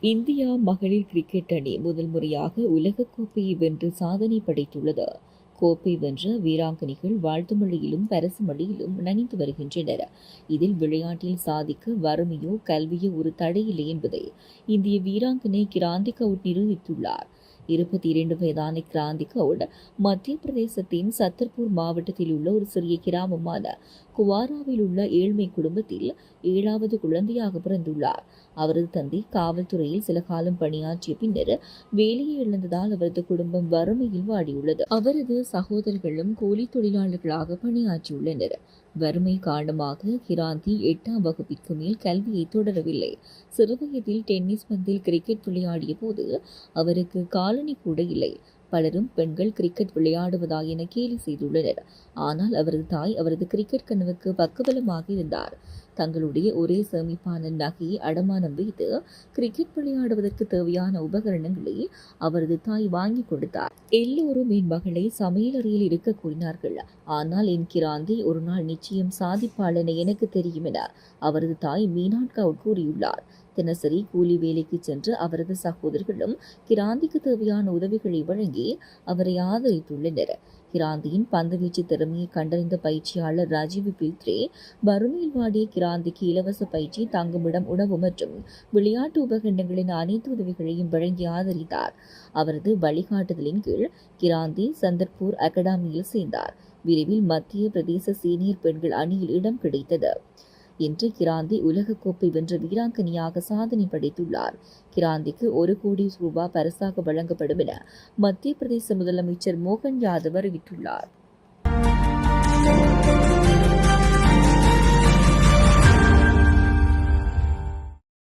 India மகளிர் cricket அணி முதல் முறையாக உலகக் கோப்பையை வென்று சாதனை படைத்துள்ளது. கோப்பை வென்ற வீராங்கனைகள் வாழ்த்து மொழியிலும் பரசு மொழியிலும் நனைந்து வருகின்றனர். இதில் விளையாட்டில் சாதிக்க வறுமையோ கல்வியோ ஒரு தடையில்லை என்பதை இந்திய வீராங்கனை கிராந்தி கவுட் நிரூபித்துள்ளார். இருபத்தி இரண்டு வயதான கிராந்தி கவுட் மத்திய பிரதேசத்தின் சத்தர்பூர் மாவட்டத்தில் உள்ள ஒரு சிறிய கிராமமான குவாராவில் உள்ள ஏழ்மை குடும்பத்தில் ஏழாவது குழந்தையாக பிறந்துள்ளார். அவரது தந்தை காவல்துறையில் சில காலம் பணியாற்றிய பின்னர் வேலையை இழந்ததால் அவரது குடும்பம் வறுமையில் வாடியுள்ளது. அவரது சகோதரர்களும் கூலி தொழிலாளர்களாக பணியாற்றியுள்ளனர். வறுமை காரணமாக கிராந்தி எட்டாம் வகுப்பிற்கு மேல் கல்வியை தொடரவில்லை. சிறுவயதில் டென்னிஸ் பந்தில் கிரிக்கெட் விளையாடிய போது அவருக்கு காலணி கூட இல்லை. பலரும் பெண்கள் கிரிக்கெட் விளையாடுவதா என கேலி செய்துள்ளனர். ஆனால் அவரது தாய் அவரது கிரிக்கெட் கனவுக்கு பக்கபலமாக இருந்தார். தங்களுடைய ஒரே சேமிப்பான நகையை அடமானம் வைத்து கிரிக்கெட் விளையாடுவதற்கு தேவையான உபகரணங்களை அவரது தாய் வாங்கி கொடுத்தார். எல்லோரும் என் மகளை சமையலறையில் இருக்க கூறினார்கள். ஆனால் என் கிராந்தி ஒரு நாள் நிச்சயம் சாதிப்பாள் என எனக்கு தெரியும் என அவரது தாய் மீனாட் கூறியுள்ளார். தினசரி கூலி வேலைக்கு சென்று அவரது சகோதரர்களும் கிராந்திக்கு தேவையான உதவிகளை வழங்கி அவரை ஆதரித்துள்ளனர். கிராந்தியின் பந்துவீச்சு திறமையை கண்டறிந்த பயிற்சியாளர் ராஜீவ் பில்த்ரே வறுமையில் வாடிய கிராந்திக்கு இலவச பயிற்சி தங்குமிடம் உணவு மற்றும் விளையாட்டு உபகரணங்களின் அனைத்து உதவிகளையும் வழங்கி ஆதரித்தார். அவரது வழிகாட்டுதலின் கீழ் கிராந்தி சந்தர்பூர் அகாடமியில் சேர்ந்தார். விரைவில் மத்திய பிரதேச சீனியர் பெண்கள் அணியில் இடம் கிடைத்தது. இன்று கிராந்தி உலகக்கோப்பை வென்ற வீராங்கனையாக சாதனை படைத்துள்ளார். கிராந்திக்கு ஒரு கோடி ரூபாய் பரிசாக வழங்கப்படும் என மத்திய பிரதேச முதலமைச்சர் மோகன் யாதவ் அறிவித்துள்ளார்.